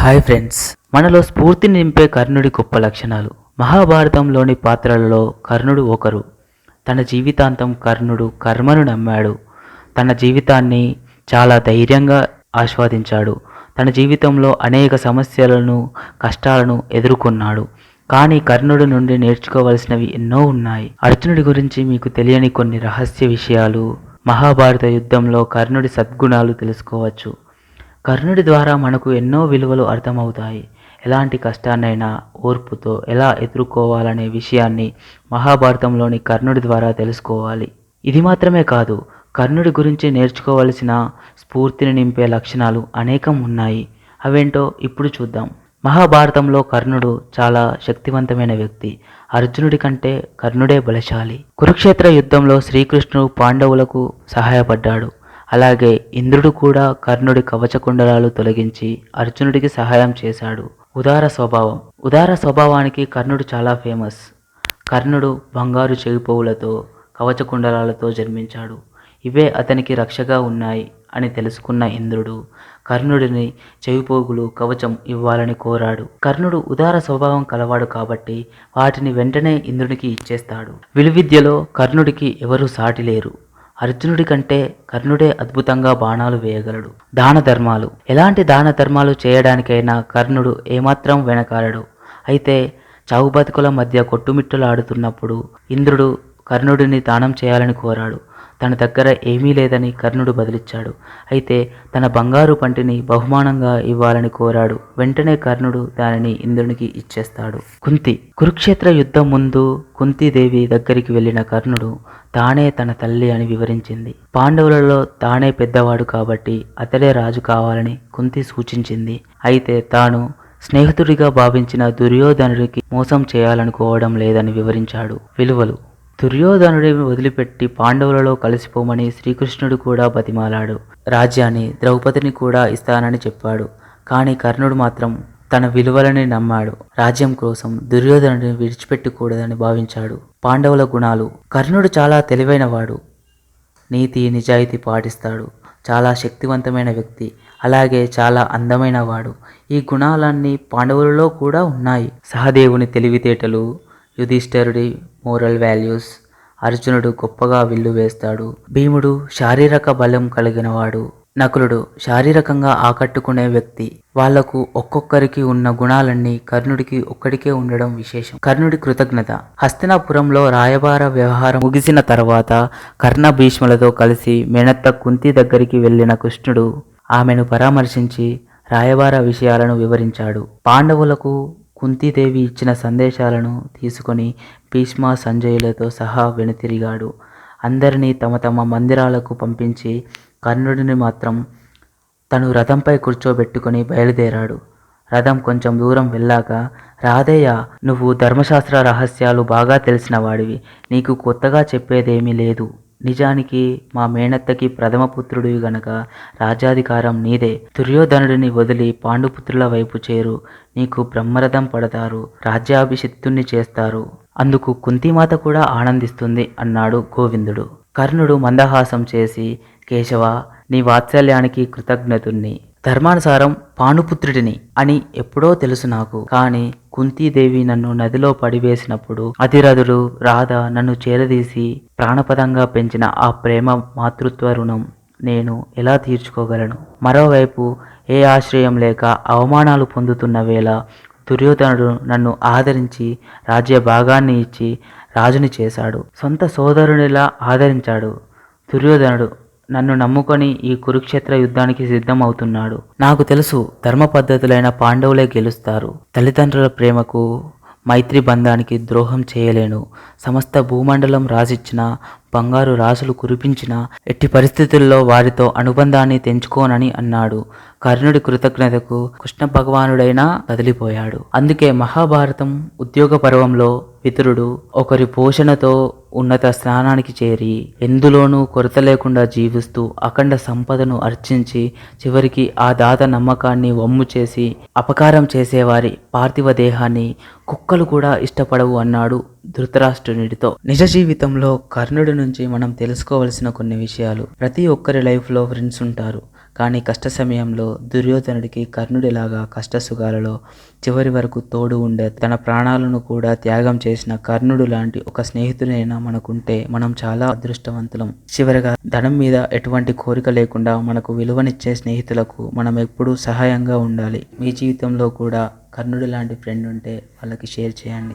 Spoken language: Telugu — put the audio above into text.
హాయ్ ఫ్రెండ్స్ మనలో స్ఫూర్తిని నింపే కర్ణుడి గొప్ప లక్షణాలు. మహాభారతంలోని పాత్రలలో కర్ణుడు ఒకరు. తన జీవితాంతం కర్ణుడు కర్మను నమ్మాడు. తన జీవితాన్ని చాలా ధైర్యంగా ఆస్వాదించాడు. తన జీవితంలో అనేక సమస్యలను కష్టాలను ఎదుర్కొన్నాడు. కానీ కర్ణుడి నుండి నేర్చుకోవలసినవి ఎన్నో ఉన్నాయి. అర్జునుడి గురించి మీకు తెలియని కొన్ని రహస్య విషయాలు మహాభారత యుద్ధంలో కర్ణుడి సద్గుణాలు తెలుసుకోవచ్చు. కర్ణుడి ద్వారా మనకు ఎన్నో విలువలు అర్థమవుతాయి. ఎలాంటి కష్టాన్నైనా ఓర్పుతో ఎలా ఎదుర్కోవాలనే విషయాన్ని మహాభారతంలోని కర్ణుడి ద్వారా తెలుసుకోవాలి. ఇది మాత్రమే కాదు కర్ణుడి గురించి నేర్చుకోవలసిన స్ఫూర్తిని నింపే లక్షణాలు అనేకం ఉన్నాయి. అవేంటో ఇప్పుడు చూద్దాం. మహాభారతంలో కర్ణుడు చాలా శక్తివంతమైన వ్యక్తి. అర్జునుడి కంటే కర్ణుడే బలశాలి. కురుక్షేత్ర యుద్ధంలో శ్రీకృష్ణుడు పాండవులకు సహాయపడ్డాడు. అలాగే ఇంద్రుడు కూడా కర్ణుడి కవచకుండలాలు తొలగించి అర్జునుడికి సహాయం చేశాడు. ఉదార స్వభావం. ఉదార స్వభావానికి కర్ణుడు చాలా ఫేమస్ కర్ణుడు బంగారు చెవిపోవులతో కవచకుండలాలతో జన్మించాడు. ఇవే అతనికి రక్షగా ఉన్నాయి అని తెలుసుకున్న ఇంద్రుడు కర్ణుడిని చెవిపోగులు కవచం ఇవ్వాలని కోరాడు. కర్ణుడు ఉదార స్వభావం కలవాడు కాబట్టి వాటిని వెంటనే ఇంద్రునికి ఇచ్చేస్తాడు. విలువిద్యలో కర్ణుడికి ఎవరూ సాటి లేరు. అర్జునుడి కంటే కర్ణుడే అద్భుతంగా బాణాలు వేయగలడు. దాన ధర్మాలు. ఎలాంటి దాన ధర్మాలు చేయడానికైనా కర్ణుడు ఏమాత్రం వెనకాలడు. అయితే చావు బతుకుల మధ్య కొట్టుమిట్టలాడుతున్నప్పుడు ఇంద్రుడు కర్ణుడిని దానం చేయాలని కోరాడు. తన దగ్గర ఏమీ లేదని కర్ణుడు బదిలిచ్చాడు. అయితే తన బంగారు పంటిని బహుమానంగా ఇవ్వాలని కోరాడు. వెంటనే కర్ణుడు దానిని ఇంద్రునికి ఇచ్చేస్తాడు. కుంతి. కురుక్షేత్ర యుద్ధం ముందు కుంతీదేవి దగ్గరికి వెళ్ళిన కర్ణుడు తానే తన తల్లి అని వివరించింది. పాండవులలో తానే పెద్దవాడు కాబట్టి అతడే రాజు కావాలని కుంతి సూచించింది. అయితే తాను స్నేహితుడిగా భావించిన దుర్యోధనుడికి మోసం చేయాలనుకోవడం లేదని వివరించాడు. విలువలు. దుర్యోధనుడిని వదిలిపెట్టి పాండవులలో కలిసిపోమని శ్రీకృష్ణుడు కూడా బతిమాలాడు. రాజ్యాన్ని ద్రౌపదిని కూడా ఇస్తానని చెప్పాడు. కానీ కర్ణుడు మాత్రం తన విలువలని నమ్మాడు. రాజ్యం కోసం దుర్యోధనుడిని విడిచిపెట్టకూడదని భావించాడు. పాండవుల గుణాలు కర్ణుడు చాలా తెలివైనవాడు. నీతి నిజాయితీ పాటిస్తాడు. చాలా శక్తివంతమైన వ్యక్తి. అలాగే చాలా అందమైన వాడు ఈ గుణాలన్నీ పాండవులలో కూడా ఉన్నాయి. సహదేవుని తెలివితేటలు యుధిష్ఠరుడి మోరల్ వాల్యూస్ అర్జునుడు గొప్పగా విల్లు వేస్తాడు. భీముడు శారీరక బలం కలిగినవాడు. నకులుడు శారీరకంగా ఆకట్టుకునే వ్యక్తి. వాళ్ళకు ఒక్కొక్కరికి ఉన్న గుణాలన్నీ కర్ణుడికి ఒక్కడికే ఉండడం విశేషం. కర్ణుడి కృతజ్ఞత. హస్తినాపురంలో రాయబార వ్యవహారం ముగిసిన తర్వాత కర్ణ భీష్ములతో కలిసి మేనత్త కుంతి దగ్గరికి వెళ్ళిన కృష్ణుడు ఆమెను పరామర్శించి రాయబార విషయాలను వివరించాడు. పాండవులకు కుంతీదేవి ఇచ్చిన సందేశాలను తీసుకొని భీష్మ సంజయులతో సహా వెనుతిరిగాడు. అందరినీ తమ తమ మందిరాలకు పంపించి కర్ణుడిని మాత్రం తను రథంపై కూర్చోబెట్టుకొని బయలుదేరాడు. రథం కొంచెం దూరం వెళ్ళాక రాధయ్య నువ్వు ధర్మశాస్త్ర రహస్యాలు బాగా తెలిసిన వాడివి. నీకు కొత్తగా చెప్పేదేమీ లేదు. నిజానికి మా మేనత్తకి ప్రథమ పుత్రుడివి గనక రాజ్యాధికారం నీదే. దుర్యోధనుడిని వదిలి పాండుపుత్రుల వైపు చేరు. నీకు బ్రహ్మరథం పడతారు. రాజ్యాభిషిక్తుణ్ణి చేస్తారు. అందుకు కుంతిమాత కూడా ఆనందిస్తుంది అన్నాడు గోవిందుడు. కర్ణుడు మందహాసం చేసి కేశవ నీ వాత్సల్యానికి కృతజ్ఞతుణ్ణి. ధర్మానుసారం పానుపుత్రుడిని అని ఎప్పుడో తెలుసు నాకు. కానీ కుంతీదేవి నన్ను నదిలో పడివేసినప్పుడు అతిరథుడు రాధ నన్ను చేరదీసి ప్రాణపదంగా పెంచిన ఆ ప్రేమ మాతృత్వ రుణం నేను ఎలా తీర్చుకోగలను? మరోవైపు ఏ ఆశ్రయం లేక అవమానాలు పొందుతున్న వేళ దుర్యోధనుడు నన్ను ఆదరించి రాజ్య భాగాన్ని ఇచ్చి రాజుని చేశాడు. సొంత సోదరునిలా ఆదరించాడు. దుర్యోధనుడు నన్ను నమ్ముకొని ఈ కురుక్షేత్ర యుద్ధానికి సిద్ధం అవుతున్నాడు నాకు తెలుసు ధర్మ పద్ధతులైన పాండవులే గెలుస్తారు. తల్లిదండ్రుల ప్రేమకు మైత్రి బంధానికి ద్రోహం చేయలేను. సమస్త భూమండలం రాసిచ్చిన బంగారు రాసులు కురిపించిన ఎట్టి పరిస్థితుల్లో వారితో అనుబంధాన్ని తెంచుకోనని అన్నాడు. కర్ణుడి కృతజ్ఞతకు కృష్ణ భగవానుడైనా కదిలిపోయాడు. అందుకే మహాభారతం ఉద్యోగ పర్వంలో పితరుడు ఒకరి పోషణతో ఉన్నత స్నానానికి చేరి ఎందులోనూ కొరత లేకుండా జీవిస్తూ అఖండ సంపదను అర్చించి చివరికి ఆ దాత నమ్మకాన్ని వమ్ము చేసి అపకారం చేసేవారి పార్థివ దేహాన్ని కుక్కలు కూడా ఇష్టపడవు అన్నాడు ధృతరాష్ట్రునితో నిజ జీవితంలో కర్ణుడి నుంచి మనం తెలుసుకోవలసిన కొన్ని విషయాలు ప్రతి ఒక్కరి లైఫ్లో ఫ్రెండ్స్ ఉంటారు. కానీ కష్ట సమయంలో దుర్యోధనుడికి కర్ణుడిలాగా కష్ట సుఖాలలో చివరి వరకు తోడు ఉండే తన ప్రాణాలను కూడా త్యాగం చేసిన కర్ణుడు లాంటి ఒక స్నేహితుడైనా మనకుంటే మనం చాలా అదృష్టవంతులం. చివరిగా ధనం మీద ఎటువంటి కోరిక లేకుండా మనకు విలువనిచ్చే స్నేహితులకు మనం ఎప్పుడూ సహాయంగా ఉండాలి. మీ జీవితంలో కూడా కర్ణుడు లాంటి ఫ్రెండ్ ఉంటే వాళ్ళకి షేర్ చేయండి.